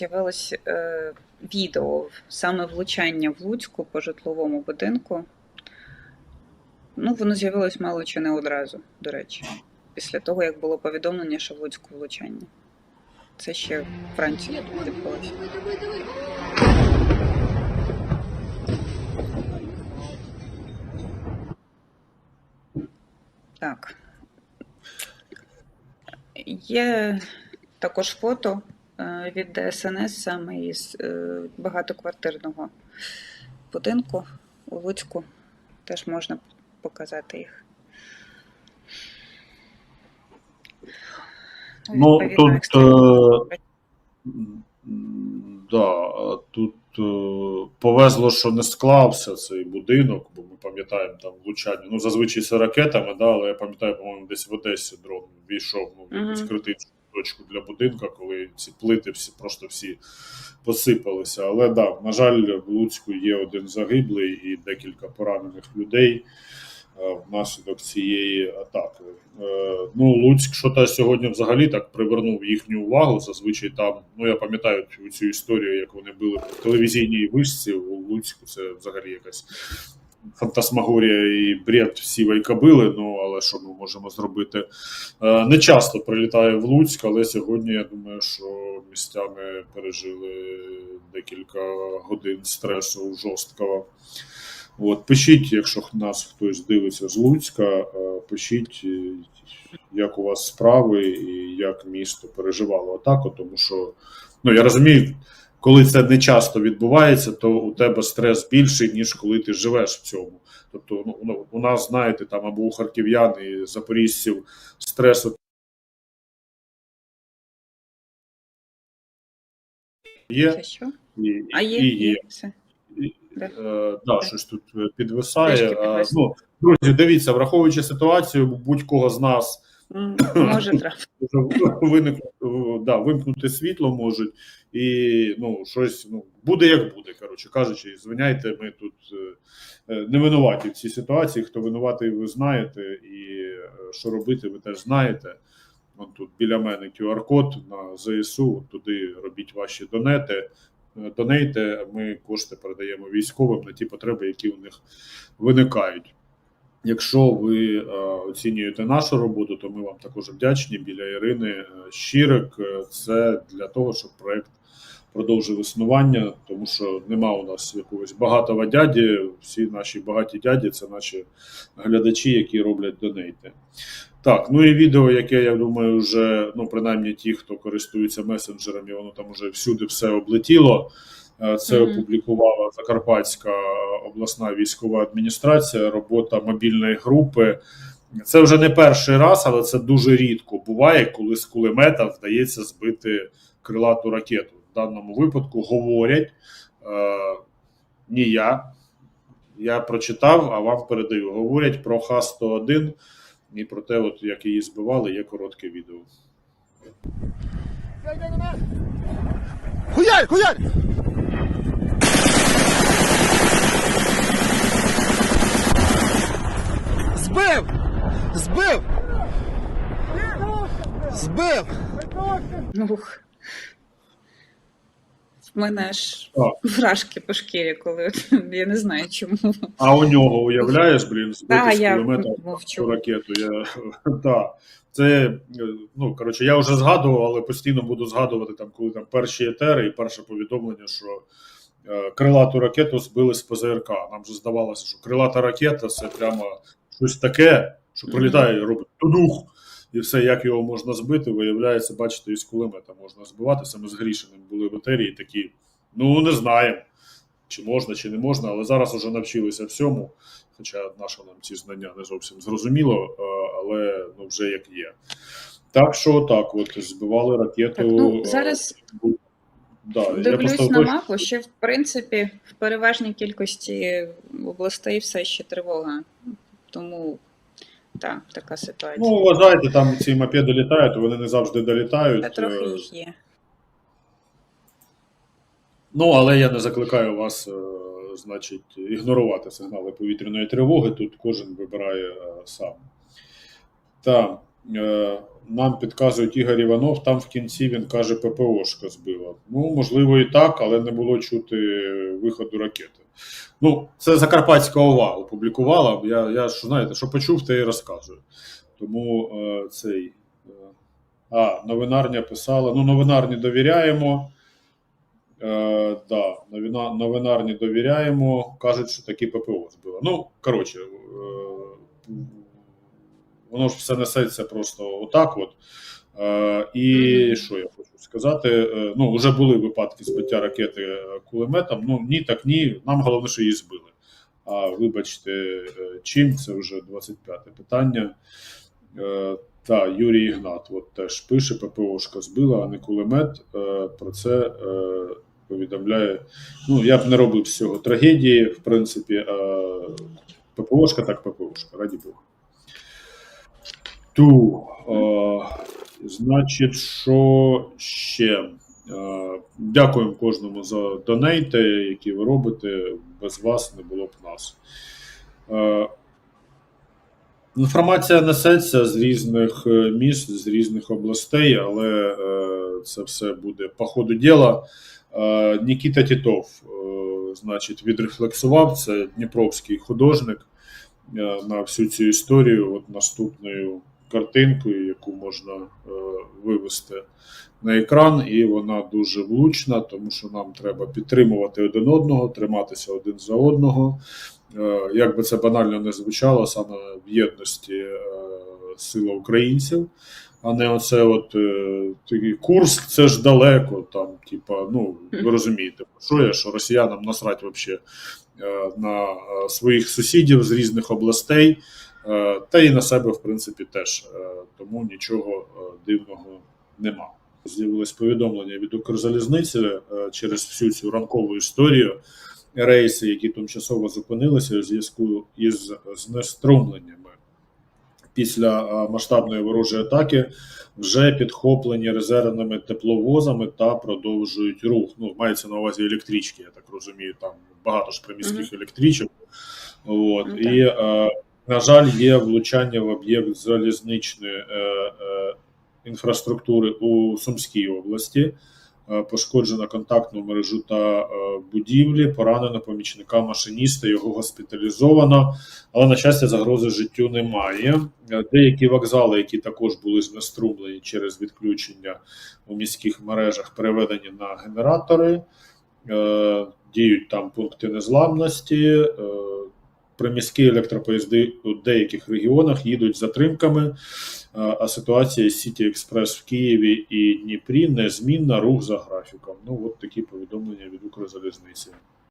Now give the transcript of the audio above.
з'явилось е, відео саме влучання в Луцьку по житловому будинку. Ну, воно з'явилось мало чи не одразу, до речі, після того, як було повідомлення, що в Луцьку влучання. Це ще в Франції відбулося. Так. Є також фото від ДСНС саме із е, багатоквартирного будинку у Луцьку. Теж можна показати їх. Ну, Відповідно, тут, е, Да, тут е, повезло, що не склався цей будинок, бо ми пам'ятаємо там влучання. Ну, зазвичай це ракетами, да, але я пам'ятаю, по-моєму, десь в Одесі дрон війшов ну, якусь Мгм. критичну точку для будинка, коли ці плити всі просто всі посипалися. Але да, на жаль, в Луцьку є один загиблий і декілька поранених людей е, внаслідок цієї атаки. Е, Ну, Луцьк, що та сьогодні взагалі так привернув їхню увагу. Зазвичай там, ну я пам'ятаю цю, історію, як вони били по телевізійній вишці у Луцьку. Це взагалі якась фантасмагорія і бред всі вайкабили. Ну але що ми можемо зробити? Е, Не часто прилітає в Луцьк, але сьогодні я думаю, що містяни пережили декілька годин стресу жорсткого. От, пишіть, якщо нас хтось дивиться з Луцька, е, пишіть, як у вас справи і як місто переживало атаку, тому що ну я розумію, коли це не часто відбувається, то у тебе стрес більший, ніж коли ти живеш в цьому. Тобто, ну, ну, у нас, знаєте, там або у харків'ян і запоріжців стресу є, що? і, А є, і є. є. Все. Да. Е, да, щось тут е, підвисає. Ну, друзі, дивіться, враховуючи ситуацію, будь-кого з нас Може да, вимкнути світло можуть, і ну, щось ну, буде як буде, коротше кажучи, звиняйте, ми тут е, е, не винуваті в цій ситуації. Хто винуватий, ви знаєте, і е, що робити, ви теж знаєте. Вон тут біля мене QR-код на ЗСУ, туди робіть ваші донети. Донейте, ми кошти передаємо військовим на ті потреби, які у них виникають. Якщо ви е, оцінюєте нашу роботу, то ми вам також вдячні. Біля Ірини е, Щирик. Е, Це для того, щоб проект продовжив існування, тому що нема у нас якогось багатого дяді. Всі наші багаті дяді це наші глядачі, які роблять донейти. Так, ну і відео, яке я думаю, вже ну принаймні ті, хто користується месенджерами, воно там вже всюди все облетіло. Е, Це Мгм. опублікувала Закарпатська обласна військова адміністрація, робота мобільної групи. Це вже не перший раз, але це дуже рідко буває, коли з кулемета вдається збити крилату ракету. В даному випадку говорять е, не я. Я прочитав, а вам передаю. Говорять про Х-101 і про те, от, як її збивали, є коротке відео. Хуярь, хуярь! Збив! Збив! Збив! Ух. В мене аж Так. вражки по шкірі, коли я не знаю чому. А у нього уявляєш, блін, збити з я кулемета цю ракету. Я, та. Це, е, ну, коротше, я вже згадував, але постійно буду згадувати, там, коли там перші етери і перше повідомлення, що е, крилату ракету збили з ПЗРК. Нам же здавалося, що крилата ракета це прямо щось таке, що прилітає робить тудух. І все, як його можна збити, виявляється, бачите, із кулемета можна збиватися. Ми з Грішиним були в етері такі, ну не знаємо, чи можна, чи не можна, але зараз вже навчилися всьому. Хоча наше нам ці знання не зовсім зрозуміло, але ну, вже як є. Так що так, от збивали ракету. Так, ну, зараз да, Дивлюсь просто на мапу, ще в принципі в переважній кількості областей все ще тривога. Тому так, така ситуація. Ну, вважайте, там ці мопеди літають, вони не завжди долітають. Та трохи Е, їх є. Ну, але я не закликаю вас, е, значить, ігнорувати сигнали повітряної тривоги. Тут кожен вибирає е, сам. Так. Е, Нам підказують Ігор Іванов, там в кінці він каже, ППОшка збила. Ну, можливо, і так, але не було чути виходу ракети. Ну, це Закарпатська ОВА опублікувала. Я, я ж знаєте, що почув, те і розказую. Тому е, цей. е, А, новинарня писала. Ну, новинарні довіряємо. Е, да, новина, новинарні довіряємо. Кажуть, що таки ППО збило. Ну, коротше, е, воно ж все несеться просто отак. от. Е, і що я хочу сказати? Е, ну, вже були випадки збиття ракети е, кулеметом. Ну, ні, так ні. Нам головне, що її збили. А вибачте, чим це вже 25-те питання. Е, та, Юрій Ігнат от теж пише: ППОшка збила, а не кулемет. Е, про це е, повідомляє. Ну, я б не робив з цього трагедії, в принципі. Е, ППОшка, так ППОшка, раді Бога. Ту, е, значить, що ще? Е, дякуємо кожному за донейти, які ви робите. Без вас не було б нас. Е, Інформація несеться з різних міст, з різних областей, але це все буде по ходу діла. Нікіта Тітов, значить, відрефлексував. Це дніпровський художник на всю цю історію. От наступною картинкою, яку можна е, вивести на екран, і вона дуже влучна, тому що нам треба підтримувати один одного, триматися один за одного. Е, Як би це банально не звучало, саме в єдності е, сила українців, а не оце от е, такий Курск, це ж далеко. Там, типа, ну ви розумієте, що я, що росіянам насрать вообще на своїх сусідів з різних областей, та і на себе, в принципі, теж. Е, Тому нічого е, дивного нема. З'явилось повідомлення від Укрзалізниці е, через всю цю ранкову історію рейси, які тимчасово зупинилися у зв'язку із знеструмленнями після масштабної ворожої атаки, вже підхоплені резервними тепловозами та продовжують рух. Ну, мається на увазі електрички, я так розумію, там багато ж приміських електричок. От. Ну, І, е, на жаль, є влучання в об'єкт залізничної е, е, інфраструктури у Сумській області. Е, Пошкоджено контактну мережу та будівлі, поранено помічника машиніста, його госпіталізовано, але на щастя загрози життю немає. Деякі вокзали, які також були знеструмлені через відключення у міських мережах, переведені на генератори, діють там пункти незламності. Приміські електропоїзди у деяких регіонах їдуть затримками, а ситуація з Сіті Експрес в Києві і Дніпрі незмінна рух за графіком. Ну, от такі повідомлення від Укрзалізниці.